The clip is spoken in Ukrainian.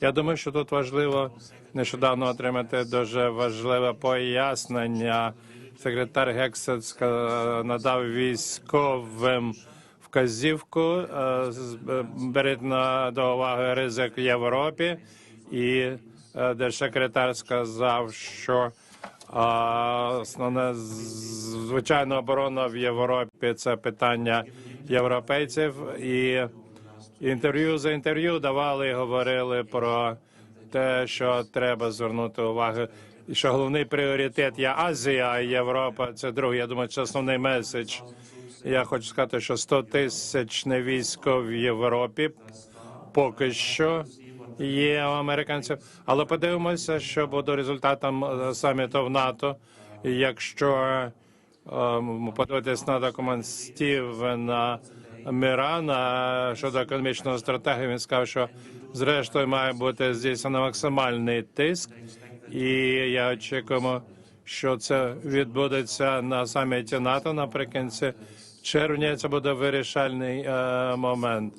Я думаю, що тут важливо нещодавно отримати дуже важливе пояснення. Секретар Гексет надав військовим вказівку е, е, беріть на до уваги ризик в Європі, і е, держсекретар сказав, що основне з- звичайно оборона в Європі це питання європейців і інтерв'ю за інтерв'ю давали і говорили про те, що треба звернути увагу. І що головний пріоритет є Азія, а Європа це другий. Я думаю, це основний меседж. Я хочу сказати, що 100 тисячне військо в Європі поки що є у американців. Але подивимося, що буде результатом е, саміту в НАТО. Якщо ем, подивитись на документ Стівена Мірана щодо економічної стратегії, він сказав, що зрештою має бути здійснено максимальний тиск, і я очікуємо, що це відбудеться на саміті НАТО наприкінці червня. Це буде вирішальний е, момент.